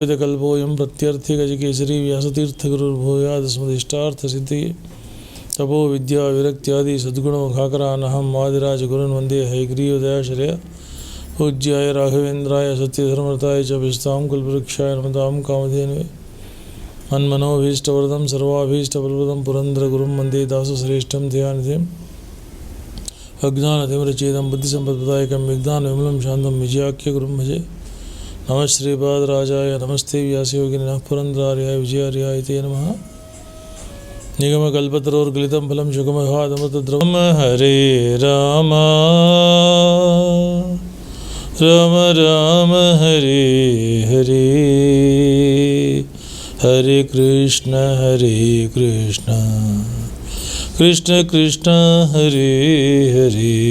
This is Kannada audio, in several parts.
वेदकल्पोऽयं प्रत्यर्थिगजकेसरी व्यासतीर्थगुरुर्भूयादस्मदिष्टार्थसिद्धिः तपो विद्या विरक्त्यादि सद्गुणमुखाकरानहं वादिराजगुरुन् वंदे हैग्रीवदयाश्रय पूज्याय राघवेन्द्राय सत्यधर्मरताय च विस्तां कुलवृक्षाय नमतां कामधेनुवे। मन्मनोभीष्टवरदं सर्वाभीष्टबलवदं पुरन्दरगुरुं वंदे दासश्रेष्ठं ध्यानिधिम् अज्ञानतिमरचेदं बुद्धिसम्पत्प्रदायकं विज्ञानविमलं शान्तं विजयाख्यगुरुं भजे। नमः श्रीपादराजाय नमस्ते व्यासयोगिनः पुरन्द्रार्याय विजयार्याय ते नमः। निगमकल्पतरोर्गलितं फलं सुगमहादमतद्रवम हरे राम राम राम, हरे हरे। हरे कृष्ण हरे कृष्ण। कृष्ण कृष्ण, हरे हरे।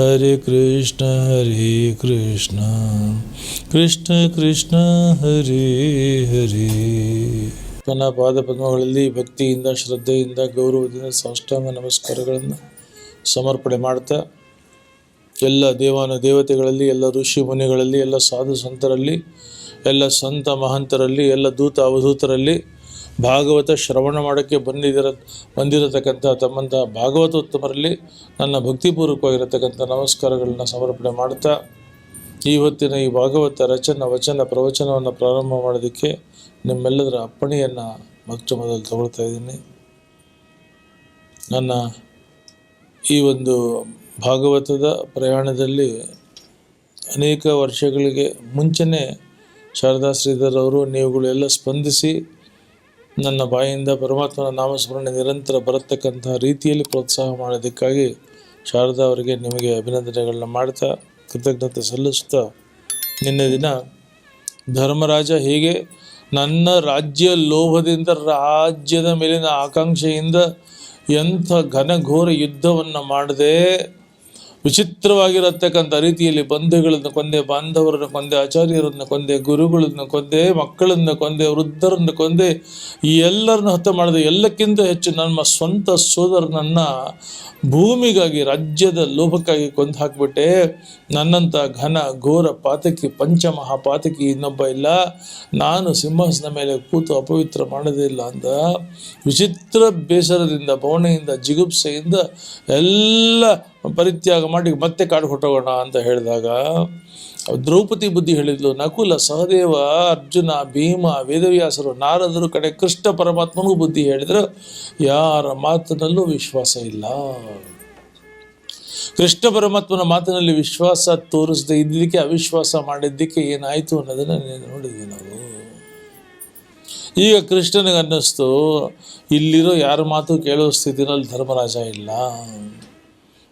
ಹರೆ ಕೃಷ್ಣ ಹರಿ ಕೃಷ್ಣ ಕೃಷ್ಣ ಕೃಷ್ಣ ಹರಿ ಹರಿ ತನ್ನ ಪಾದ ಪದ್ಮಗಳಲ್ಲಿ ಭಕ್ತಿಯಿಂದ, ಶ್ರದ್ಧೆಯಿಂದ, ಗೌರವದಿಂದ ಸಾಷ್ಟಾಂಗ ನಮಸ್ಕಾರಗಳನ್ನು ಸಮರ್ಪಣೆ ಮಾಡ್ತಾ, ಎಲ್ಲ ದೇವಾನ ದೇವತೆಗಳಲ್ಲಿ, ಎಲ್ಲ ಋಷಿ ಮುನಿಗಳಲ್ಲಿ, ಎಲ್ಲ ಸಾಧು ಸಂತರಲ್ಲಿ, ಎಲ್ಲ ಸಂತ ಮಹಂತರಲ್ಲಿ, ಎಲ್ಲ ದೂತ ಅವಧೂತರಲ್ಲಿ ಭಾಗವತ ಶ್ರವಣ ಮಾಡೋಕ್ಕೆ ಬಂದಿದಿರ, ಬಂದಿರತಕ್ಕಂಥ ತಮ್ಮಂಥ ಭಾಗವತೋತ್ತಮರಲ್ಲಿ ನನ್ನ ಭಕ್ತಿಪೂರ್ವಕವಾಗಿರತಕ್ಕಂಥ ನಮಸ್ಕಾರಗಳನ್ನ ಸಮರ್ಪಣೆ ಮಾಡ್ತಾ ಇವತ್ತಿನ ಈ ಭಾಗವತ ರಚನ, ವಚನ, ಪ್ರವಚನವನ್ನು ಪ್ರಾರಂಭ ಮಾಡೋದಕ್ಕೆ ನಿಮ್ಮೆಲ್ಲದರ ಅಪ್ಪಣೆಯನ್ನು ಮೊಟ್ಟ ಮೊದಲು ತಗೊಳ್ತಾ ಇದ್ದೀನಿ. ನನ್ನ ಈ ಒಂದು ಭಾಗವತದ ಪ್ರಯಾಣದಲ್ಲಿ ಅನೇಕ ವರ್ಷಗಳಿಗೆ ಮುಂಚೆನೇ ಶಾರದಾ ಶ್ರೀಧರ್ ಅವರು ನೀವುಗಳೆಲ್ಲ ಸ್ಪಂದಿಸಿ ನನ್ನ ಬಾಯಿಂದ ಪರಮಾತ್ಮನ ನಾಮಸ್ಮರಣೆ ನಿರಂತರ ಬರತಕ್ಕಂತಹ ರೀತಿಯಲ್ಲಿ ಪ್ರೋತ್ಸಾಹ ಮಾಡೋದಕ್ಕಾಗಿ ಶಾರದಾ ಅವರಿಗೆ ನಿಮಗೆ ಅಭಿನಂದನೆಗಳನ್ನ ಮಾಡ್ತಾ ಕೃತಜ್ಞತೆ ಸಲ್ಲಿಸ್ತಾ ನಿನ್ನೆ ದಿನ ಧರ್ಮರಾಜ ಹೇಗೆ ನನ್ನ ರಾಜ್ಯ ಲೋಭದಿಂದ ರಾಜ್ಯದ ಮೇಲಿನ ಆಕಾಂಕ್ಷೆಯಿಂದ ಎಂಥ ಘನಘೋರ ಯುದ್ಧವನ್ನು ಮಾಡದೆ ವಿಚಿತ್ರವಾಗಿರತಕ್ಕಂಥ ರೀತಿಯಲ್ಲಿ ಬಂಧುಗಳನ್ನು ಕೊಂದೆ, ಬಾಂಧವರನ್ನು ಕೊಂದೆ, ಆಚಾರ್ಯರನ್ನು ಕೊಂದೆ, ಗುರುಗಳನ್ನು ಕೊಂದೆ, ಮಕ್ಕಳನ್ನು ಕೊಂದೆ, ವೃದ್ಧರನ್ನು ಕೊಂದೆ ಎಲ್ಲರನ್ನು ಹತ್ಯೆ ಮಾಡಿದೆ ಎಲ್ಲಕ್ಕಿಂತ ಹೆಚ್ಚು ನಮ್ಮ ಸ್ವಂತ ಸೋದರನನ್ನು ಭೂಮಿಗಾಗಿ, ರಾಜ್ಯದ ಲೋಭಕ್ಕಾಗಿ ಕೊಂದು ಹಾಕಿಬಿಟ್ಟೆ. ನನ್ನಂಥ ಘನ, ಘೋರ, ಪಾತಕಿ, ಪಂಚಮಹಾಪಾತಕಿ ಇನ್ನೊಬ್ಬ ಇಲ್ಲ. ನಾನು ಸಿಂಹಾಸನ ಮೇಲೆ ಕೂತು ಅಪವಿತ್ರ ಮಾಡೋದಿಲ್ಲ ಅಂದ. ವಿಚಿತ್ರ ಬೇಸರದಿಂದ, ಬವಣೆಯಿಂದ, ಜಿಗುಪ್ಸೆಯಿಂದ ಎಲ್ಲ ಪರಿತ್ಯಾಗ ಮಾಡಿ ಮತ್ತೆ ಕಾಡು ಹೊಟ್ಟೋಗೋಣ ಅಂತ ಹೇಳಿದಾಗ, ದ್ರೌಪದಿ ಬುದ್ಧಿ ಹೇಳಿದ್ಲು, ನಕುಲ ಸಹದೇವ, ಅರ್ಜುನ, ಭೀಮ, ವೇದವ್ಯಾಸರು, ನಾರದರು ಕಡೆ ಕೃಷ್ಣ ಪರಮಾತ್ಮನಿಗೂ ಬುದ್ಧಿ ಹೇಳಿದ್ರು ಯಾರ ಮಾತಿನಲ್ಲೂ ವಿಶ್ವಾಸ ಇಲ್ಲ. ಕೃಷ್ಣ ಪರಮಾತ್ಮನ ಮಾತಿನಲ್ಲಿ ವಿಶ್ವಾಸ ತೋರಿಸದೆ ಇದ್ದಕ್ಕೆ ಅವಿಶ್ವಾಸ ಮಾಡಿದ್ದಕ್ಕೆ ಏನಾಯಿತು ಅನ್ನೋದನ್ನ ನೀನು ನೋಡಿದ್ವಿ ನಾವು. ಈಗ ಕೃಷ್ಣನಿಗೆ ಅನ್ನಿಸ್ತು, ಇಲ್ಲಿರೋ ಯಾರ ಮಾತು ಕೇಳೋ ಸ್ಥಿತಿನಲ್ಲಿ ಧರ್ಮರಾಜ ಇಲ್ಲ.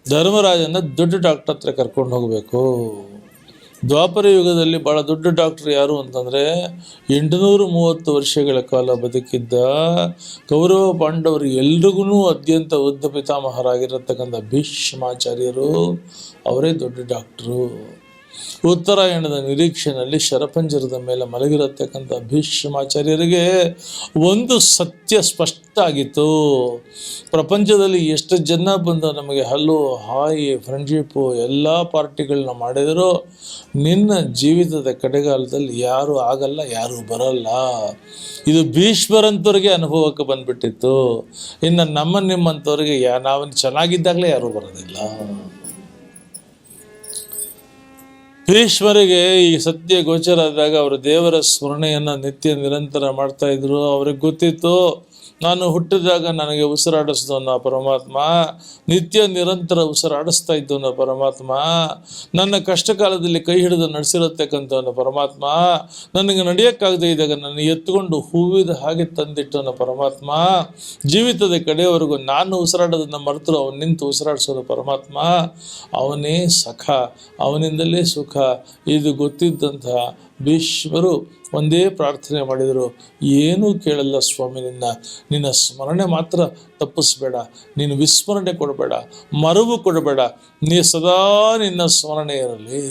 ಧರ್ಮರಾಜನ ದೊಡ್ಡ ಡಾಕ್ಟರ್ ಹತ್ರ ಕರ್ಕೊಂಡು ಹೋಗಬೇಕು. ದ್ವಾಪರ ಯುಗದಲ್ಲಿ ಭಾಳ ದೊಡ್ಡ ಡಾಕ್ಟರ್ ಯಾರು ಅಂತಂದರೆ ಎಂಟುನೂರು ಮೂವತ್ತು ವರ್ಷಗಳ ಕಾಲ ಬದುಕಿದ್ದ ಕೌರವ ಪಾಂಡವರು ಎಲ್ರಿಗೂ ಅತ್ಯಂತ ಉದ್ದ ಪಿತಾಮಹರಾಗಿರತಕ್ಕಂಥ ಭೀಷ್ಮಾಚಾರ್ಯರು, ಅವರೇ ದೊಡ್ಡ ಡಾಕ್ಟ್ರು ಉತ್ತರಾಯಣದ ನಿರೀಕ್ಷೆಯಲ್ಲಿ ಶರಪಂಜರದ ಮೇಲೆ ಮಲಗಿರತಕ್ಕಂಥ ಭೀಷ್ಮಾಚಾರ್ಯರಿಗೆ ಒಂದು ಸತ್ಯ ಸ್ಪಷ್ಟ ಆಗಿತ್ತು ಪ್ರಪಂಚದಲ್ಲಿ ಎಷ್ಟು ಜನ ಬಂದು ನಮಗೆ ಹಲ್ಲು, ಹಾಯಿ, ಫ್ರೆಂಡ್ಶಿಪ್ಪು ಎಲ್ಲ ಪಾರ್ಟಿಗಳನ್ನ ಮಾಡಿದರೂ ನಿನ್ನ ಜೀವಿತದ ಕಡೆಗಾಲದಲ್ಲಿ ಯಾರೂ ಆಗಲ್ಲ, ಯಾರೂ ಬರಲ್ಲ. ಇದು ಭೀಷ್ಮರಂಥವ್ರಿಗೆ ಅನುಭವಕ್ಕೆ ಬಂದ್ಬಿಟ್ಟಿತ್ತು. ಇನ್ನು ನಮ್ಮ ನಿಮ್ಮಂಥವ್ರಿಗೆ ಯಾ ನಾವು ಚೆನ್ನಾಗಿದ್ದಾಗಲೇ ಯಾರೂ ಬರೋದಿಲ್ಲ. ಭೀಷ್ಮರಿಗೆ ಈ ಸತ್ಯ ಗೋಚರ ಆದಾಗ ಅವರು ದೇವರ ಸ್ಮರಣೆಯನ್ನು ನಿತ್ಯ ನಿರಂತರ ಮಾಡ್ತಾ ಇದ್ರು. ಅವ್ರಿಗೆ ಗೊತ್ತಿತ್ತು ನಾನು ಹುಟ್ಟಿದಾಗ ನನಗೆ ಉಸಿರಾಡಿಸಿದವನ ಪರಮಾತ್ಮ. ನಿತ್ಯ ನಿರಂತರ ಉಸಿರಾಡಿಸ್ತಾ ಇದ್ದವನ ಪರಮಾತ್ಮ. ನನ್ನ ಕಷ್ಟ ಕಾಲದಲ್ಲಿ ಕೈ ಹಿಡಿದು ನಡೆಸಿರತಕ್ಕಂಥವನ ಪರಮಾತ್ಮ. ನನಗೆ ನಡೆಯೋಕ್ಕಾಗದೇ ಇದ್ದಾಗ ನನ್ನ ಎತ್ಕೊಂಡು ಹೂವಿದ ಹಾಗೆ ತಂದಿಟ್ಟವನ ಪರಮಾತ್ಮ. ಜೀವಿತದ ಕಡೆಯವರೆಗೂ ನಾನು ಉಸಿರಾಡೋದನ್ನು ಮರೆತರು ಅವನು ನಿಂತು ಉಸಿರಾಡಿಸೋದು ಪರಮಾತ್ಮ. ಅವನೇ ಸಖ, ಅವನಿಂದಲೇ ಸುಖ. ಇದು ಗೊತ್ತಿದ್ದಂತಹ ಭೀಷ್ಮರು ಒಂದೇ ಪ್ರಾರ್ಥನೆ ಮಾಡಿದರು, ಏನೂ ಕೇಳಲ್ಲ ಸ್ವಾಮಿ, ನಿನ್ನ ನಿನ್ನ ಸ್ಮರಣೆ ಮಾತ್ರ ತಪ್ಪಿಸ್ಬೇಡ, ನೀನು ವಿಸ್ಮರಣೆ ಕೊಡಬೇಡ, ಮರವು ಕೊಡಬೇಡ, ನೀ ಸದಾ ನಿನ್ನ ಸ್ಮರಣೆ ಇರಲಿ.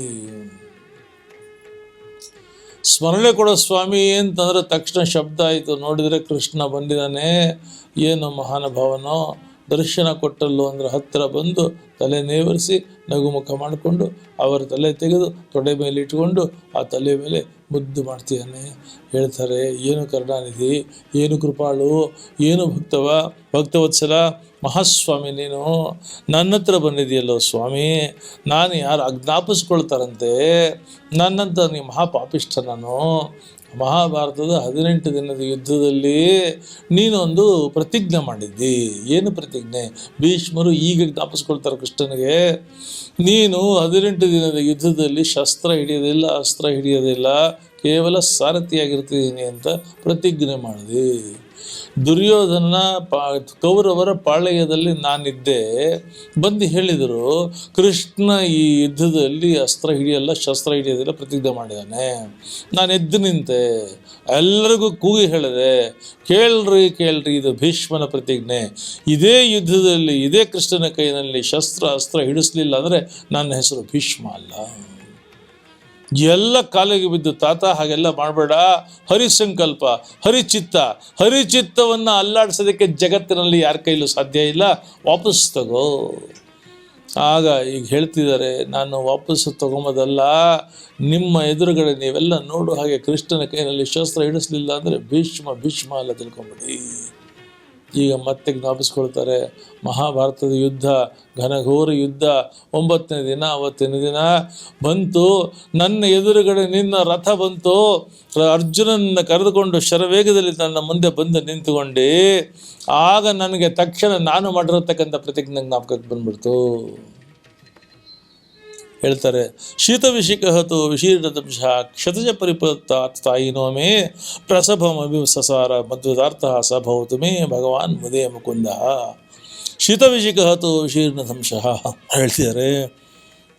ಸ್ಮರಣೆ ಕೊಡೋ ಸ್ವಾಮಿ ಅಂತಂದ್ರೆ ತಕ್ಷಣ ಶಬ್ದ ಆಯಿತು. ನೋಡಿದರೆ ಕೃಷ್ಣ ಬಂದಿದ್ದಾನೆ. ಏನು ಮಹಾನುಭಾವನೋ, ದರ್ಶನ ಕೊಟ್ಟಲ್ಲೋ ಅಂದ್ರೆ ಹತ್ತಿರ ಬಂದು ತಲೆ ನೇವರಿಸಿ ನಗುಮುಖ ಮಾಡಿಕೊಂಡು ಅವರ ತಲೆ ತೆಗೆದು ತೊಡೆ ಮೇಲೆ ಇಟ್ಕೊಂಡು ಆ ತಲೆ ಮೇಲೆ ಮುದ್ದು ಮಾಡ್ತೀಯಾನೆ ಹೇಳ್ತಾರೆ, ಏನು ಕರುಣಾನಿಧಿ, ಏನು ಕೃಪಾಳು, ಏನು ಭಕ್ತವ, ಭಕ್ತವತ್ಸಲ, ಮಹಾಸ್ವಾಮಿ ನೀನು. ನನ್ನ ಹತ್ರ ಬಂದಿದೆಯಲ್ಲೋ ಸ್ವಾಮಿ, ನಾನು ಯಾರು ಅಜ್ಞಾಪಿಸ್ಕೊಳ್ತಾರಂತೆ? ನನ್ನಂತ ನೀ ಮಹಾಪಾಪಿಷ್ಠ ನಾನು. ಮಹಾಭಾರತದ ಹದಿನೆಂಟು ದಿನದ ಯುದ್ಧದಲ್ಲಿ ನೀನೊಂದು ಪ್ರತಿಜ್ಞೆ ಮಾಡಿದ್ದಿ. ಏನು ಪ್ರತಿಜ್ಞೆ? ಭೀಷ್ಮರು ಈಗ ಜ್ಞಾಪಿಸ್ಕೊಳ್ತಾರೆ ಕೃಷ್ಣನಿಗೆ. ನೀನು ಹದಿನೆಂಟು ದಿನದ ಯುದ್ಧದಲ್ಲಿ ಶಸ್ತ್ರ ಹಿಡಿಯೋದಿಲ್ಲ, ಅಸ್ತ್ರ ಹಿಡಿಯೋದಿಲ್ಲ ಕೇವಲ ಸಾರಥಿಯಾಗಿರ್ತಿದ್ದೀನಿ ಅಂತ ಪ್ರತಿಜ್ಞೆ ಮಾಡಿದೆ. ದುರ್ಯೋಧನ ಪಾ, ಕೌರವರ ಪಾಳೆಯದಲ್ಲಿ ನಾನಿದ್ದೆ. ಬಂದು ಹೇಳಿದರು, ಕೃಷ್ಣ ಈ ಯುದ್ಧದಲ್ಲಿ ಅಸ್ತ್ರ ಹಿಡಿಯಲ್ಲ, ಶಸ್ತ್ರ ಹಿಡಿಯೋದಿಲ್ಲ, ಪ್ರತಿಜ್ಞೆ ಮಾಡಿದ್ದಾನೆ. ನಾನು ಎದ್ದು ನಿಂತೆ. ಎಲ್ಲರಿಗೂ ಕೂಗಿ ಹೇಳಿದೆ, ಕೇಳ್ರಿ ಕೇಳ್ರಿ, ಇದು ಭೀಷ್ಮನ ಪ್ರತಿಜ್ಞೆ. ಇದೇ ಯುದ್ಧದಲ್ಲಿ, ಇದೇ ಕೃಷ್ಣನ ಕೈನಲ್ಲಿ ಶಸ್ತ್ರ, ಅಸ್ತ್ರ ಹಿಡಿಸ್ಲಿಲ್ಲ ಅಂದರೆ ನನ್ನ ಹೆಸರು ಭೀಷ್ಮ ಅಲ್ಲ. ಎಲ್ಲ ಕಾಲಿಗೆ ಬಿದ್ದು ತಾತ ಹಾಗೆಲ್ಲ ಮಾಡಬೇಡ. ಹರಿ ಹರಿಸಂಕಲ್ಪ, ಹರಿಚಿತ್ತ, ಹರಿಚಿತ್ತವನ್ನು ಅಲ್ಲಾಡಿಸೋದಕ್ಕೆ ಜಗತ್ತಿನಲ್ಲಿ ಯಾರ ಕೈಲೂ ಸಾಧ್ಯ ಇಲ್ಲ. ವಾಪಸ್ ತಗೋ. ಆಗ ಈಗ ಹೇಳ್ತಿದ್ದಾರೆ, ನಾನು ವಾಪಸ್ಸು ತಗೊಂಬೋದಲ್ಲ. ನಿಮ್ಮ ಎದುರುಗಡೆ ನೀವೆಲ್ಲ ನೋಡು ಹಾಗೆ ಕೃಷ್ಣನ ಕೈನಲ್ಲಿ ಶಸ್ತ್ರ ಹಿಡಿಸಲಿಲ್ಲ ಅಂದರೆ ಭೀಷ್ಮ ಭೀಷ್ಮ ಅಲ್ಲ ತಿಳ್ಕೊಂಬಿಡಿ. ಈಗ ಮತ್ತೆ ಜ್ಞಾಪಿಸ್ಕೊಳ್ತಾರೆ, ಮಹಾಭಾರತದ ಯುದ್ಧ, ಘನಘೋರ ಯುದ್ಧ, ಒಂಬತ್ತನೇ ದಿನ, ಅವತ್ತನೇ ದಿನ ಬಂತು, ನನ್ನ ಎದುರುಗಡೆ ನಿನ್ನ ರಥ ಬಂತು ಅರ್ಜುನನ್ನು ಕರೆದುಕೊಂಡು ಶರವೇಗದಲ್ಲಿ ನನ್ನ ಮುಂದೆ ಬಂದು ನಿಂತುಕೊಂಡೆ, ಆಗ ನನಗೆ ತಕ್ಷಣ ನಾನು ಮಾಡಿರತಕ್ಕಂಥ ಪ್ರತಿಜ್ಞೆ ಜ್ಞಾಪಕಕ್ಕೆ ಬಂದ್ಬಿಡ್ತು. ಹೇಳ್ತಾರೆ ಶೀತ ವಿಷಿಕಹತು ವಿಶೀರ್ಣದಂಶ ಕ್ಷತಜ ಪರಿಪತ್ತಾತ್ ತಾಯಿನೋ ಮೇ ಪ್ರಸಭಮಿ ಸಸಾರ ಮಧ್ವದಾರ್ಥ ಸಭವತು ಭವತು ಮೇ ಭಗವಾನ್ ಮುದೇ ಮುಕುಂದ. ಶೀತ ವಿಷಿಕಹತು ವಿಶೀರ್ಣದಂಶ ಹೇಳ್ತಿದ್ದಾರೆ.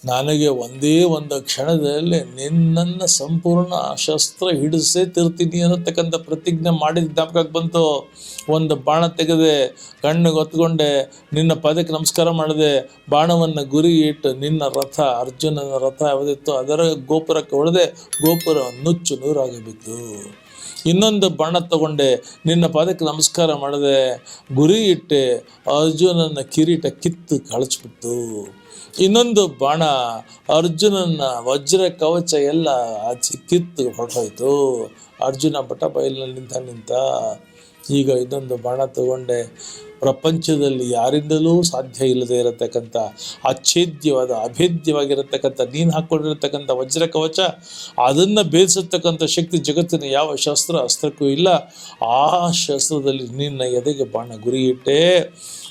ನನಗೆ ಒಂದೇ ಒಂದು ಕ್ಷಣದಲ್ಲಿ ನಿನ್ನನ್ನು ಸಂಪೂರ್ಣ ಶಸ್ತ್ರ ಹಿಡಿಸೇ ತಿರ್ತೀನಿ ಅನ್ನತಕ್ಕಂಥ ಪ್ರತಿಜ್ಞೆ ಮಾಡಿದ ಜ್ಞಾಪಕಕ್ಕೆ ಬಂತು. ಒಂದು ಬಾಣ ತೆಗೆದೆ, ಕಣ್ಣಿಗೆ ಹೊತ್ಕೊಂಡೆ, ನಿನ್ನ ಪದಕ್ಕೆ ನಮಸ್ಕಾರ ಮಾಡಿದೆ. ಬಾಣವನ್ನು ಗುರಿ ಇಟ್ಟು ನಿನ್ನ ರಥ, ಅರ್ಜುನನ ರಥ ಯಾವುದಿತ್ತು ಅದರ ಗೋಪುರಕ್ಕೆ ಹೊಡೆದೆ, ಗೋಪುರ ನುಚ್ಚು ನೂರಾಗಿ ಬಿತ್ತು. ಇನ್ನೊಂದು ಬಾಣ ತಗೊಂಡೆ, ನಿನ್ನ ಪಾದಕ್ಕೆ ನಮಸ್ಕಾರ ಮಾಡಿದೆ ಗುರಿ ಇಟ್ಟೆ, ಅರ್ಜುನನ ಕಿರೀಟ ಕಿತ್ತು ಕಳಚ್ಬಿಟ್ಟು. ಇನ್ನೊಂದು ಬಾಣ, ಅರ್ಜುನನ ವಜ್ರ ಕವಚ ಎಲ್ಲ ಆಚೆ ಕಿತ್ತು ಹೊರಟೋಯ್ತು. ಅರ್ಜುನ ಬಟ ಬಯಲಿನಲ್ಲಿ ನಿಂತ ನಿಂತ ಈಗ ಇದೊಂದು ಬಾಣ ತಗೊಂಡೆ ಪ್ರಪಂಚದಲ್ಲಿ ಯಾರಿಂದಲೂ ಸಾಧ್ಯ ಇಲ್ಲದೆ ಇರತಕ್ಕಂಥ ಅಚ್ಛೇದ್ಯವಾದ, ಅಭೇದ್ಯವಾಗಿರತಕ್ಕಂಥ, ನೀನು ಹಾಕ್ಕೊಂಡಿರತಕ್ಕಂಥ ವಜ್ರ ಕವಚ ಅದನ್ನು ಬೇಯಿಸತಕ್ಕಂಥ ಶಕ್ತಿ ಜಗತ್ತಿನ ಯಾವ ಶಸ್ತ್ರ, ಅಸ್ತ್ರಕ್ಕೂ ಇಲ್ಲ. ಆ ಶಸ್ತ್ರದಲ್ಲಿ ನಿನ್ನ ಎದೆಗೆ ಬಾಣ ಗುರಿಯಿಟ್ಟೆ.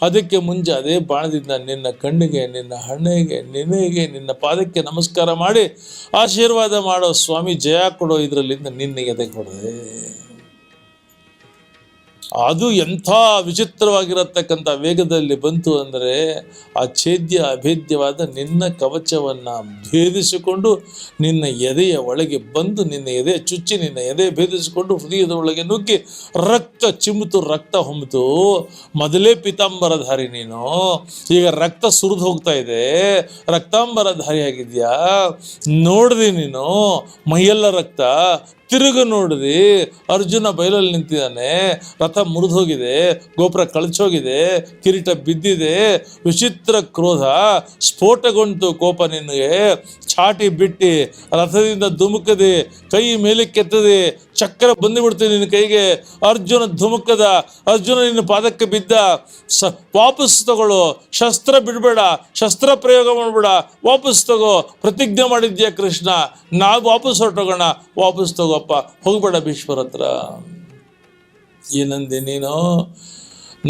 ಅದಕ್ಕೆ ಮುಂಜೆ ಅದೇ ಬಾಣದಿಂದ ನಿನ್ನ ಕಣ್ಣಿಗೆ, ನಿನ್ನ ಹಣ್ಣಿಗೆ ನಿನಗೆ, ನಿನ್ನ ಪಾದಕ್ಕೆ ನಮಸ್ಕಾರ ಮಾಡಿ ಆಶೀರ್ವಾದ ಮಾಡೋ ಸ್ವಾಮಿ ಜಯ ಕೊಡೋ ಇದರಲ್ಲಿಂದ ನಿನ್ನ ಎದೆ ಹೊಡೆದೆ. ಅದು ಎಂಥ ವಿಚಿತ್ರವಾಗಿರತಕ್ಕಂಥ ವೇಗದಲ್ಲಿ ಬಂತು ಅಂದರೆ ಆ ಛೇದ್ಯ ಅಭೇದ್ಯವಾದ ನಿನ್ನ ಕವಚವನ್ನು ಭೇದಿಸಿಕೊಂಡು ನಿನ್ನ ಎದೆಯ ಒಳಗೆ ಬಂದು ನಿನ್ನ ಎದೆ ಚುಚ್ಚಿ ನಿನ್ನ ಎದೆ ಭೇದಿಸಿಕೊಂಡು ಹೃದಯದ ಒಳಗೆ ನುಗ್ಗಿ ರಕ್ತ ಚಿಮ್ಮಿತು ರಕ್ತ ಹೊಮ್ಮಿತು. ಮೊದಲೇ ಪಿತಾಂಬರಧಾರಿ ನೀನು. ಈಗ ರಕ್ತ ಸುರಿದು ಹೋಗ್ತಾ ಇದೆ. ರಕ್ತಾಂಬರಧಾರಿ ಆಗಿದ್ಯಾ ನೋಡಿದೆ ನೀನು. ಮೈಯೆಲ್ಲ ರಕ್ತ. ತಿರುಗು ನೋಡ್ರಿ ಅರ್ಜುನ ಬಯಲಲ್ಲಿ ನಿಂತಿದ್ದಾನೆ, ರಥ ಮುರಿದು ಹೋಗಿದೆ ಗೋಪುರ ಕಳಚೋಗಿದೆ, ಕಿರೀಟ ಬಿದ್ದಿದೆ, ವಿಚಿತ್ರ ಕ್ರೋಧ ಸ್ಫೋಟಗೊಂಡು ಕೋಪ ನಿನಗೆ. ಚಾಟಿ ಬಿಟ್ಟಿ, ರಥದಿಂದ ಧುಮುಕದೆ, ಕೈ ಮೇಲಕ್ಕೆತ್ತದೆ ಚಕ್ರ ಬಂದುಬಿಡ್ತೀನಿ ನಿನ್ನ ಕೈಗೆ. ಅರ್ಜುನ ಧುಮುಕದ, ಅರ್ಜುನ ನಿನ್ನ ಪಾದಕ್ಕೆ ಬಿದ್ದ, ಸ ವಾಪಸ್ ತಗೊಳ್ಳೋ, ಶಸ್ತ್ರ ಬಿಡಬೇಡ, ಶಸ್ತ್ರ ಪ್ರಯೋಗ ಮಾಡಬೇಡ ವಾಪಸ್ ತಗೋ, ಪ್ರತಿಜ್ಞೆ ಮಾಡಿದ್ಯಾ ಕೃಷ್ಣ? ನಾವು ವಾಪಸ್ ಹೊರಟೋಗೋಣ ವಾಪಸ್ ತಗೋಪ್ಪ ಹೋಗ್ಬೇಡ ಭೀಷ್ಮರ ಹತ್ರ. ಏನಂದೆ ನೀನು?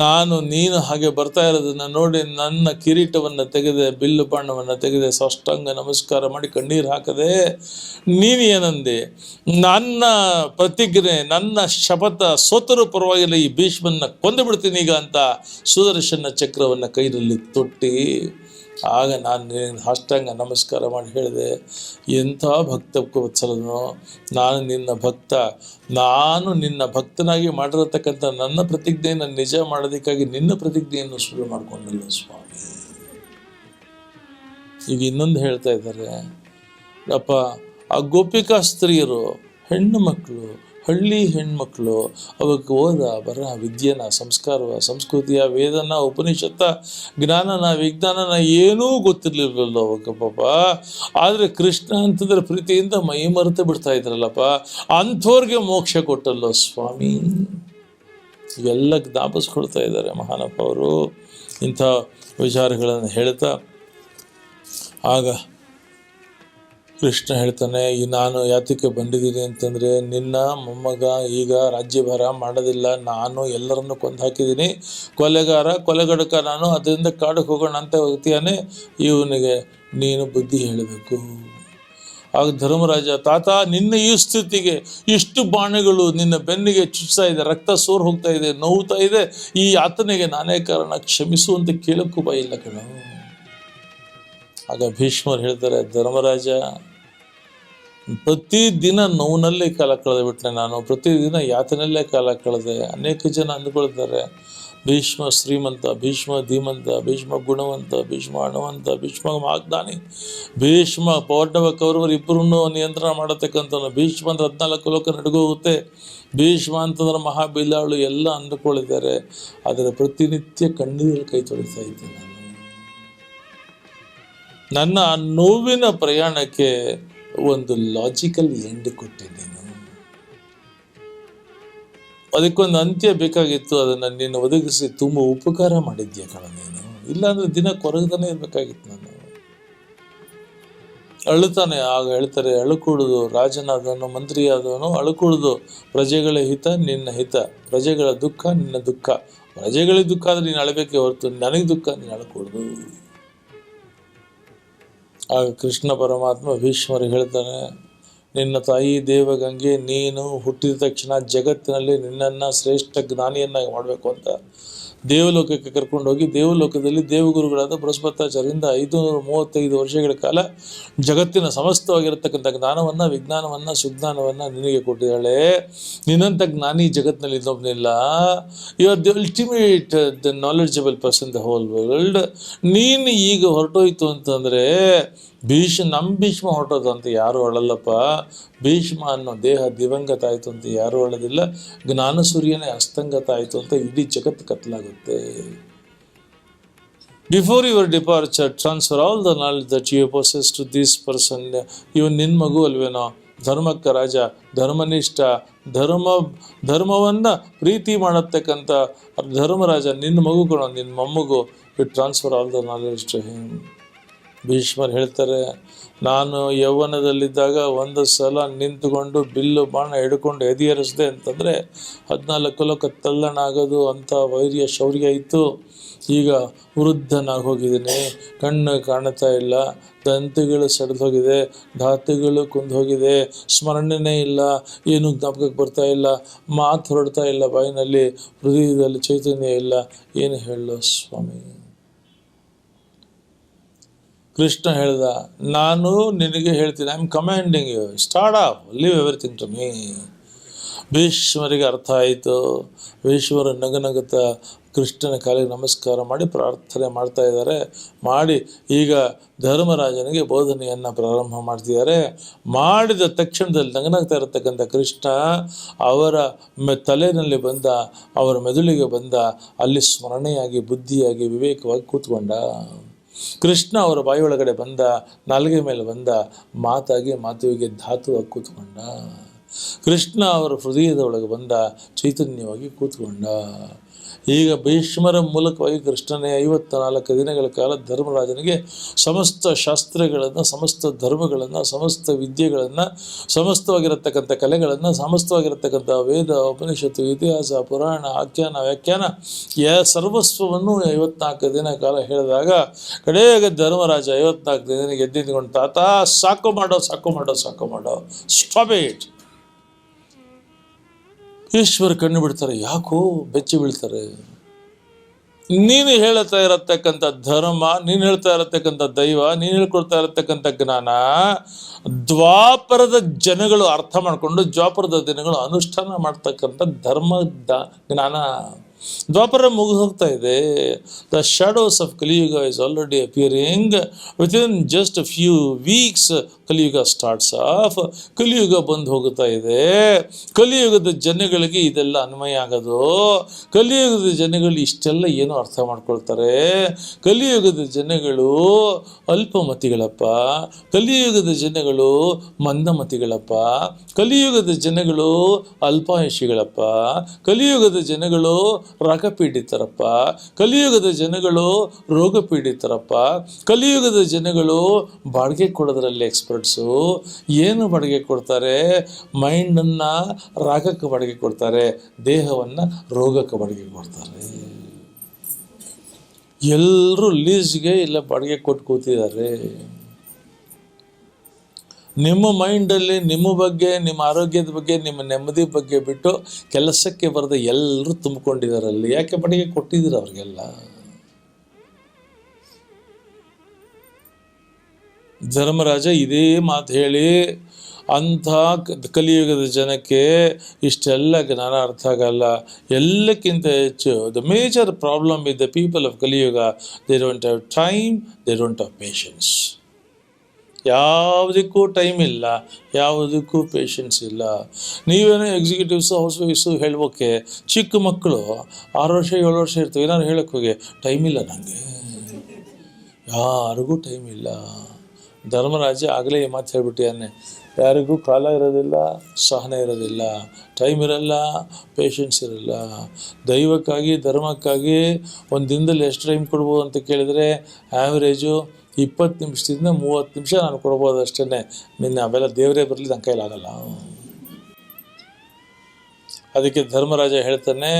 ನಾನು, ನೀನು ಹಾಗೆ ಬರ್ತಾ ಇರೋದನ್ನ ನೋಡಿ ನನ್ನ ಕಿರೀಟವನ್ನು ತೆಗೆದೆ, ಬಿಲ್ಲು ಬಣ್ಣವನ್ನು ತೆಗೆದೆ, ಸಾಷ್ಟಾಂಗ ನಮಸ್ಕಾರ ಮಾಡಿ ಕಣ್ಣೀರು ಹಾಕದೆ ನೀನು ಏನಂದೆ ನನ್ನ ಪ್ರತಿಜ್ಞೆ, ನನ್ನ ಶಪಥ ಸೋತರು ಪರವಾಗಿಲ್ಲ, ಈ ಭೀಷ್ಮನ್ನ ಕೊಂದು ಬಿಡ್ತೀನಿ ಈಗ ಅಂತ ಸುದರ್ಶನ ಚಕ್ರವನ್ನು ಕೈಯಲ್ಲಿ ತೊಟ್ಟಿ. ಆಗ ನಾನು ಸಾಷ್ಟಾಂಗ ನಮಸ್ಕಾರ ಮಾಡಿ ಹೇಳಿದೆ, ಎಂಥ ಭಕ್ತ ವತ್ಸಲನು ನಾನು ನಿನ್ನ ಭಕ್ತ, ನಾನು ನಿನ್ನ ಭಕ್ತನಾಗಿ ಮಾಡಿರತಕ್ಕಂಥ ನನ್ನ ಪ್ರತಿಜ್ಞೆಯನ್ನು ನಿಜ ಮಾಡೋದಕ್ಕಾಗಿ ನಿನ್ನ ಪ್ರತಿಜ್ಞೆಯನ್ನು ಶುರು ಮಾಡಿಕೊಂಡಿಲ್ಲ ಸ್ವಾಮಿ. ಈಗ ಇನ್ನೊಂದು ಹೇಳ್ತಾ ಇದ್ದಾರೆ, ಅಪ್ಪ, ಆ ಗೋಪಿಕಾ ಸ್ತ್ರೀಯರು, ಹೆಣ್ಣು ಮಕ್ಕಳು, ಹಳ್ಳಿ ಹೆಣ್ಮಕ್ಳು ಅವಕ್ಕೆ ಓದ, ಬರ, ವಿದ್ಯೆನ, ಸಂಸ್ಕಾರವ, ಸಂಸ್ಕೃತಿಯ, ವೇದನ, ಉಪನಿಷತ್ತ, ಜ್ಞಾನನ, ವಿಜ್ಞಾನನ ಏನೂ ಗೊತ್ತಿರಲಿಲ್ಲಲ್ಲ ಅವಾಗ ಪಾಪ. ಆದರೆ ಕೃಷ್ಣ ಅಂತಂದ್ರೆ ಪ್ರೀತಿಯಿಂದ ಮೈ ಮರೆತು ಬಿಡ್ತಾ ಇದ್ರಲ್ಲಪ್ಪ. ಅಂಥವ್ರಿಗೆ ಮೋಕ್ಷ ಕೊಟ್ಟಲ್ಲೋ ಸ್ವಾಮಿ. ಇವೆಲ್ಲ ಜ್ಞಾಪಿಸ್ಕೊಳ್ತಾ ಇದ್ದಾರೆ ಮಹಾನಪ್ಪ ಅವರು. ಇಂಥ ವಿಚಾರಗಳನ್ನು ಹೇಳ್ತಾ, ಆಗ ಕೃಷ್ಣ ಹೇಳ್ತಾನೆ, ಈ ನಾನು ಯಾತಕ್ಕೆ ಬಂದಿದ್ದೀನಿ ಅಂತಂದರೆ, ನಿನ್ನ ಮೊಮ್ಮಗ ಈಗ ರಾಜ್ಯಭಾರ ಮಾಡೋದಿಲ್ಲ, ನಾನು ಎಲ್ಲರನ್ನು ಕೊಂದು ಹಾಕಿದ್ದೀನಿ. ಕೊಲೆಗಾರ, ಕೊಲೆಗಡಕ, ನಾನು ಅದರಿಂದ ಕಾಡಕ್ಕೆ ಹೋಗೋಣ ಅಂತ ಹೋಗ್ತೀಯಾನೆ, ಇವನಿಗೆ ನೀನು ಬುದ್ಧಿ ಹೇಳಬೇಕು. ಆಗ ಧರ್ಮರಾಜ, ತಾತ, ನಿನ್ನ ಈ ಸ್ಥಿತಿಗೆ ಇಷ್ಟು ಬಾಣಗಳು ನಿನ್ನ ಬೆನ್ನಿಗೆ ಚುಚ್ತಾ ಇದೆ, ರಕ್ತ ಸೋರ್ ಹೋಗ್ತಾ ಇದೆ, ನೋವುತ್ತಾ ಇದೆ, ಈ ಯಾತನೆಗೆ ನಾನೇ ಕಾರಣ ಕ್ಷಮಿಸುವಂತೆ ಕೇಳಕ್ಕೂ ಬಾಯಿಲ್ಲ ಕಣ. ಆಗ ಭೀಷ್ಮರು ಹೇಳ್ತಾರೆ, ಧರ್ಮರಾಜ ಪ್ರತಿದಿನ ನೋವಿನಲ್ಲೇ ಕಾಲ ಕಳೆದ ಬಿಟ್ಟೆ ನಾನು ಪ್ರತಿದಿನ ಯಾತನಲ್ಲೇ ಕಾಲ ಕಳೆದೆ, ಅನೇಕ ಜನ ಅಂದ್ಕೊಳ್ತಾರೆ ಭೀಷ್ಮ ಶ್ರೀಮಂತ, ಭೀಷ್ಮ ಧೀಮಂತ, ಭೀಷ್ಮ ಗುಣವಂತ, ಭೀಷ್ಮ ಹಣವಂತ, ಭೀಷ್ಮ ವಾಗ್ದಾನಿ, ಭೀಷ್ಮ ಪೌರ್ಣವ ಕೌರವರು ಇಬ್ಬರನ್ನು ನಿಯಂತ್ರಣ ಮಾಡತಕ್ಕಂಥವನು ಭೀಷ್ಮ ಅಂದ್ರೆ ಹದಿನಾಲ್ಕು ಲೋಕ ನಡುಗೋಗುತ್ತೆ. ಭೀಷ್ಮ ಅಂತಂದ್ರೆ ಮಹಾಬಿಲಾಳು ಎಲ್ಲ ಅಂದುಕೊಳ್ಳಿದ್ದಾರೆ ಆದರೆ ಪ್ರತಿನಿತ್ಯ ಕಣ್ಣೀರಲ್ಲಿ ಕೈ ತೊಳಿತಾ ಇದ್ದೆ ನಾನು. ನನ್ನ ನೋವಿನ ಪ್ರಯಾಣಕ್ಕೆ ಒಂದು ಲಾಜಿಕಲ್ ಎಂಡ್ ಕೊಟ್ಟೆ ನೀನು ಅದಕ್ಕೊಂದು ಅಂತ್ಯ ಬೇಕಾಗಿತ್ತು. ಅದನ್ನು ನೀನು ಒದಗಿಸಿ ತುಂಬ ಉಪಕಾರ ಮಾಡಿದ್ಯಾ ಕಣ ನೀನು. ಇಲ್ಲಾಂದ್ರೆ ದಿನ ಕೊರಗದಾನೆ ಇರಬೇಕಾಗಿತ್ತು ನಾನು. ಅಳುತ್ತಾನೆ ಆಗ ಹೇಳ್ತಾರೆ, ಅಳುಕೂಡುದು ರಾಜನಾದವನು, ಮಂತ್ರಿಯಾದವನು, ಅಳುಕೂಡುದು ಪ್ರಜೆಗಳ ಹಿತ, ನಿನ್ನ ಹಿತ. ಪ್ರಜೆಗಳ ದುಃಖ, ನಿನ್ನ ದುಃಖ. ಪ್ರಜೆಗಳಿಗೆ ದುಃಖ ಆದರೆ ನೀನು ಅಳಬೇಕೆ ಹೊರತು ನನಗೆ ದುಃಖ, ನೀನು ಅಳಕೂಡುದು. ಆಗ ಕೃಷ್ಣ ಪರಮಾತ್ಮ ಭೀಷ್ಮರಿಗೆ ಹೇಳ್ತಾನೆ ನಿನ್ನ ತಾಯಿ ದೇವಗಂಗೆ ನೀನು ಹುಟ್ಟಿದ ತಕ್ಷಣ ಜಗತ್ತಿನಲ್ಲಿ ನಿನ್ನನ್ನು ಶ್ರೇಷ್ಠ ಜ್ಞಾನಿಯನ್ನಾಗಿ ಮಾಡಬೇಕು ಅಂತ. ದೇವಲೋಕಕ್ಕೆ ಕರ್ಕೊಂಡು ಹೋಗಿ ದೇವಲೋಕದಲ್ಲಿ ದೇವಗುರುಗಳಾದ ಬೃಹಸ್ಪತಾಚಾರ್ಯರಿಂದ ಐದುನೂರ ಮೂವತ್ತೈದು ವರ್ಷಗಳ ಕಾಲ ಜಗತ್ತಿನ ಸಮಸ್ತವಾಗಿರತಕ್ಕಂಥ ಜ್ಞಾನವನ್ನು, ವಿಜ್ಞಾನವನ್ನು, ಸುಜ್ಞಾನವನ್ನು ನಿನಗೆ ಕೊಟ್ಟಿದ್ದಾಳೆ. ನಿನ್ನಂಥ ಜ್ಞಾನಿ ಜಗತ್ತಿನಲ್ಲಿ ಇನ್ನೊಬ್ಬನಿಲ್ಲ you are the ultimate the knowledgeable person the whole world ನೀನು ಈಗ ಹೊರಟೋಯ್ತು ಅಂತಂದರೆ ಭೀಷ್ಮ, ನಮ್ಮ ಭೀಷ್ಮ ಹೊರಟೋದು ಅಂತ ಯಾರು ಅಳಲ್ಲಪ್ಪ? ಭೀಷ್ಮ ಅನ್ನೋ ದೇಹ ದಿವಂಗತ ಆಯಿತು ಅಂತ ಯಾರೂ ಹೇಳೋದಿಲ್ಲ. ಜ್ಞಾನ ಸೂರ್ಯನೇ ಅಸ್ತಂಗತ ಆಯಿತು ಅಂತ ಇಡೀ ಜಗತ್ತು ಕತ್ತಲಾಗುತ್ತೆ. Before your departure transfer all the knowledge that you possess to this person ಇವನ್ ನಿನ್ನ ಮಗು ಅಲ್ವೇನೋ? ಧರ್ಮಕ್ಕ ರಾಜ, ಧರ್ಮನಿಷ್ಠ, ಧರ್ಮ, ಧರ್ಮವನ್ನು ಪ್ರೀತಿ ಮಾಡತಕ್ಕಂಥ ಧರ್ಮರಾಜ ನಿನ್ನ ಮಗು ಕೂಡ ನಿನ್ನ ಮೊಮ್ಮಗು. You transfer all the knowledge to him ಭೀಷ್ಮರು ಹೇಳ್ತಾರೆ, ನಾನು ಯೌವನದಲ್ಲಿದ್ದಾಗ ಒಂದು ಸಲ ನಿಂತುಕೊಂಡು ಬಿಲ್ಲು ಬಾಣ ಹಿಡ್ಕೊಂಡು ಎದಿಯರಿಸಿದೆ ಅಂತಂದರೆ ಹದಿನಾಲ್ಕು ಲೋಕ ತಲ್ಲಣಾಗೋದು ಅಂಥ ವೈರ್ಯ ಶೌರ್ಯ ಇತ್ತು. ಈಗ ವೃದ್ಧನಾಗಿ ಹೋಗಿದ್ದೀನಿ ಕಣ್ಣು ಕಾಣ್ತಾ ಇಲ್ಲ, ದಂತಿಗಳು ಸಡ್ದು ಹೋಗಿದೆ ಧಾತುಗಳು ಕುಂದು ಹೋಗಿದೆ ಸ್ಮರಣೆನೇ ಇಲ್ಲ, ಏನು ಜ್ಞಾಪಕಕ್ಕೆ ಬರ್ತಾ ಇಲ್ಲ, ಮಾತು ಹೊರಡ್ತಾ ಇಲ್ಲ ಬಾಯಿನಲ್ಲಿ, ಹೃದಯದಲ್ಲಿ ಚೈತನ್ಯ ಇಲ್ಲ. ಏನು ಹೇಳೋ ಸ್ವಾಮಿ? ಕೃಷ್ಣ ಹೇಳ್ದ, ನಾನು ನಿನಗೆ ಹೇಳ್ತೀನಿ I am commanding you start off leave everything to me ಭೀಷ್ಮರಿಗೆ ಅರ್ಥ ಆಯಿತು. ಭೀಷ್ಮರು ನಗನಗುತ್ತಾ ಕೃಷ್ಣನ ಕಾಲಿಗೆ ನಮಸ್ಕಾರ ಮಾಡಿ ಪ್ರಾರ್ಥನೆ ಮಾಡ್ತಾ ಇದ್ದಾರೆ. ಮಾಡಿ, ಈಗ ಧರ್ಮರಾಜನಿಗೆ ಬೋಧನೆಯನ್ನು ಪ್ರಾರಂಭ ಮಾಡ್ತಿದ್ದಾರೆ. ಮಾಡಿದ ತಕ್ಷಣದಲ್ಲಿ ನಗನಗ್ತಾ ಇರತಕ್ಕಂಥ ಕೃಷ್ಣ ಅವರ ಮೆ, ತಲೆಯಲ್ಲಿ ಬಂದ, ಅವರ ಮೆದುಳಿಗೆ ಬಂದ, ಅಲ್ಲಿ ಸ್ಮರಣೆಯಾಗಿ, ಬುದ್ಧಿಯಾಗಿ, ವಿವೇಕವಾಗಿ ಕೂತ್ಕೊಂಡ. ಕೃಷ್ಣ ಅವರ ಬಾಯಿಯೊಳಗಡೆ ಬಂದ ನಾಲ್ಗೆ ಮೇಲೆ ಬಂದ ಮಾತಾಗಿ ಮಾತುವಿಗೆ ಧಾತುವಾಗಿ ಕೂತ್ಕೊಂಡ. ಕೃಷ್ಣ ಅವರ ಹೃದಯದ ಒಳಗೆ ಬಂದ ಚೈತನ್ಯವಾಗಿ ಕೂತ್ಕೊಂಡ. ಈಗ ಭೀಷ್ಮರ ಮೂಲಕವಾಗಿ ಕೃಷ್ಣನೇ ಐವತ್ತ ನಾಲ್ಕು ದಿನಗಳ ಕಾಲ ಧರ್ಮರಾಜನಿಗೆ ಸಮಸ್ತ ಶಾಸ್ತ್ರಗಳನ್ನು, ಸಮಸ್ತ ಧರ್ಮಗಳನ್ನು, ಸಮಸ್ತ ವಿದ್ಯೆಗಳನ್ನು, ಸಮಸ್ತವಾಗಿರತಕ್ಕಂಥ ಕಲೆಗಳನ್ನು, ಸಮಸ್ತವಾಗಿರತಕ್ಕಂಥ ವೇದ, ಉಪನಿಷತ್ತು, ಇತಿಹಾಸ, ಪುರಾಣ, ಆಖ್ಯಾನ, ವ್ಯಾಖ್ಯಾನ ಯ ಸರ್ವಸ್ವವನ್ನು ಐವತ್ನಾಲ್ಕು ದಿನ ಕಾಲ ಹೇಳಿದಾಗ ಕಡೆಗೆ ಧರ್ಮರಾಜ ಐವತ್ನಾಲ್ಕು ದಿನ ಗೆದ್ದಿದ್ಕೊಂಡು ತಾತ, ಸಾಕು ಮಾಡೋ ಸಾಕು ಮಾಡೋ ಸಾಕು ಮಾಡೋ ಸ್ಟಾಪ್ ಈಶ್ವರ ಕಣ್ಣು ಬಿಡ್ತಾರೆ, ಯಾಕೋ ಬೆಚ್ಚಿ ಬೀಳ್ತಾರೆ. ನೀನು ಹೇಳ್ತಾ ಇರತಕ್ಕಂಥ ಧರ್ಮ, ನೀನು ಹೇಳ್ತಾ ಇರತಕ್ಕಂಥ ದೈವ, ನೀನು ಹೇಳ್ಕೊಳ್ತಾ ಇರತಕ್ಕಂಥ ಜ್ಞಾನ, ದ್ವಾಪರದ ಜನಗಳು ಅರ್ಥ ಮಾಡಿಕೊಂಡು ದ್ವಾಪರದ ದಿನಗಳು ಅನುಷ್ಠಾನ ಮಾಡ್ತಕ್ಕಂಥ ಧರ್ಮ ಜ್ಞಾನ. ದ್ವಾಪರ ಮುಗಿದು ಹೋಗ್ತಾ ಇದೆ. The shadows of Kaliyuga is already appearing with in just few weeks Kaliyuga starts off Kaliyuga ಬಂದು ಹೋಗುತ್ತಾ ಇದೆ. ಕಲಿಯುಗದ ಜನಗಳಿಗೆ ಇದೆಲ್ಲ ಅನ್ವಯ ಆಗೋದು. ಕಲಿಯುಗದ ಜನಗಳು ಇಷ್ಟೆಲ್ಲ ಏನು ಅರ್ಥ ಮಾಡ್ಕೊಳ್ತಾರೆ. ಕಲಿಯುಗದ ಜನಗಳು ಅಲ್ಪಮತಿಗಳಪ್ಪ. ಕಲಿಯುಗದ ಜನಗಳು ಮಂದಮತಿಗಳಪ್ಪ. ಕಲಿಯುಗದ ಜನಗಳು ಅಲ್ಪಾಯುಷಿಗಳಪ್ಪ. ಕಲಿಯುಗದ ಜನಗಳು ರಕಪೀಡಿತರಪ್ಪ ಕಲಿಯುಗದ ಜನಗಳು ರೋಗ ಪೀಡಿತರಪ್ಪ ಕಲಿಯುಗದ ಜನಗಳು ಬಾಡಿಗೆ ಕೊಡೋದ್ರಲ್ಲಿ ಏನು ಬಾಡಿಗೆ ಕೊಡ್ತಾರೆ? ಮೈಂಡನ್ನು ರಾಗಕ್ಕೆ ಬಾಡಿಗೆ ಕೊಡ್ತಾರೆ. ದೇಹವನ್ನು ರೋಗಕ್ಕೆ ಬಾಡಿಗೆ ಕೊಡ್ತಾರೆ. ಎಲ್ಲರೂ ಲೀಸ್ಗೆ ಇಲ್ಲ ಬಾಡಿಗೆ ಕೊಟ್ಟು ಕೂತಿದ್ದಾರೆ. ನಿಮ್ಮ ಮೈಂಡಲ್ಲಿ ನಿಮ್ಮ ಬಗ್ಗೆ, ನಿಮ್ಮ ಆರೋಗ್ಯದ ಬಗ್ಗೆ, ನಿಮ್ಮ ನೆಮ್ಮದಿ ಬಗ್ಗೆ ಬಿಟ್ಟು ಕೆಲಸಕ್ಕೆ ಬರೆದ ಎಲ್ಲರೂ ತುಂಬಿಕೊಂಡಿದ್ದಾರೆ ಅಲ್ಲಿ. ಯಾಕೆ ಬಾಡಿಗೆ ಕೊಟ್ಟಿದ್ದೀರ ಅವ್ರಿಗೆಲ್ಲ? ಧರ್ಮರಾಜ ಇದೇ ಮಾತು ಹೇಳಿ ಅಂಥ ಕಲಿಯುಗದ ಜನಕ್ಕೆ ಇಷ್ಟೆಲ್ಲ ಜ್ಞಾನ ಅರ್ಥ ಆಗಲ್ಲ. ಎಲ್ಲಕ್ಕಿಂತ ಹೆಚ್ಚು the major problem with the people of Kaliyuga they don't have time they don't have patience ಯಾವುದಕ್ಕೂ ಟೈಮ್ ಇಲ್ಲ, ಯಾವುದಕ್ಕೂ ಪೇಷನ್ಸ್ ಇಲ್ಲ. ನೀವೇನೋ ಎಕ್ಸಿಕ್ಯೂಟಿವ್ಸು ಹೌಸ್ ವೈಫ್ಸು ಹೇಳ್ಬೋಕೆ, ಚಿಕ್ಕ ಮಕ್ಕಳು ಆರು ವರ್ಷ, ಏಳು ವರ್ಷ ಇರ್ತವೆ, ಏನಾದ್ರು ಹೇಳೋಕ್ಕೆ ಹೋಗಿ ಟೈಮ್ ಇಲ್ಲ ನನಗೆ ಯಾರಿಗೂ ಟೈಮ್ ಇಲ್ಲ. ಧರ್ಮರಾಜ ಆಗಲೇ ಈ ಮಾತು ಹೇಳ್ಬಿಟ್ಟಿಯಾನೆ ಯಾರಿಗೂ ಕಾಲ ಇರೋದಿಲ್ಲ, ಸಹನೆ ಇರೋದಿಲ್ಲ ಟೈಮ್ ಇರಲ್ಲ ಪೇಷನ್ಸ್ ಇರಲ್ಲ. ದೈವಕ್ಕಾಗಿ, ಧರ್ಮಕ್ಕಾಗಿ ಒಂದು ದಿನದಲ್ಲಿ ಎಷ್ಟು ಟೈಮ್ ಕೊಡ್ಬೋದು ಅಂತ ಕೇಳಿದರೆ ಆ್ಯಾವ್ರೇಜು ಇಪ್ಪತ್ತು ನಿಮಿಷದಿಂದ ಮೂವತ್ತು ನಿಮಿಷ ನಾನು ಕೊಡ್ಬೋದು ಅಷ್ಟೇ ನಿನ್ನೆ ಅವೆಲ್ಲ ದೇವರೇ ಬರಲಿ ನನ್ನ ಕೈಲಾಗಲ್ಲ. ಅದಕ್ಕೆ ಧರ್ಮರಾಜ ಹೇಳ್ತಾನೆ,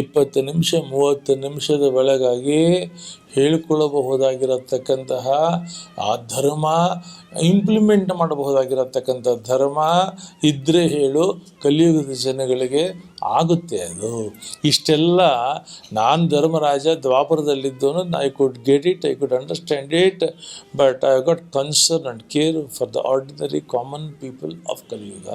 ಇಪ್ಪತ್ತು ನಿಮಿಷ, ಮೂವತ್ತು ನಿಮಿಷದ ಒಳಗಾಗಿ ಹೇಳಿಕೊಳ್ಳಬಹುದಾಗಿರತಕ್ಕಂತಹ ಆ ಧರ್ಮ ಇಂಪ್ಲಿಮೆಂಟ್ ಮಾಡಬಹುದಾಗಿರತಕ್ಕಂಥ ಧರ್ಮ ಇದ್ದರೆ ಹೇಳು ಕಲಿಯುಗದ ಜನಗಳಿಗೆ ಆಗುತ್ತೆ ಅದು. ಇಷ್ಟೆಲ್ಲ ನಾನು Dharmaraja ದ್ವಾಪರದಲ್ಲಿದ್ದವನು I could get it I could understand it but I got concern and care for the ordinary common people of Kaliyuga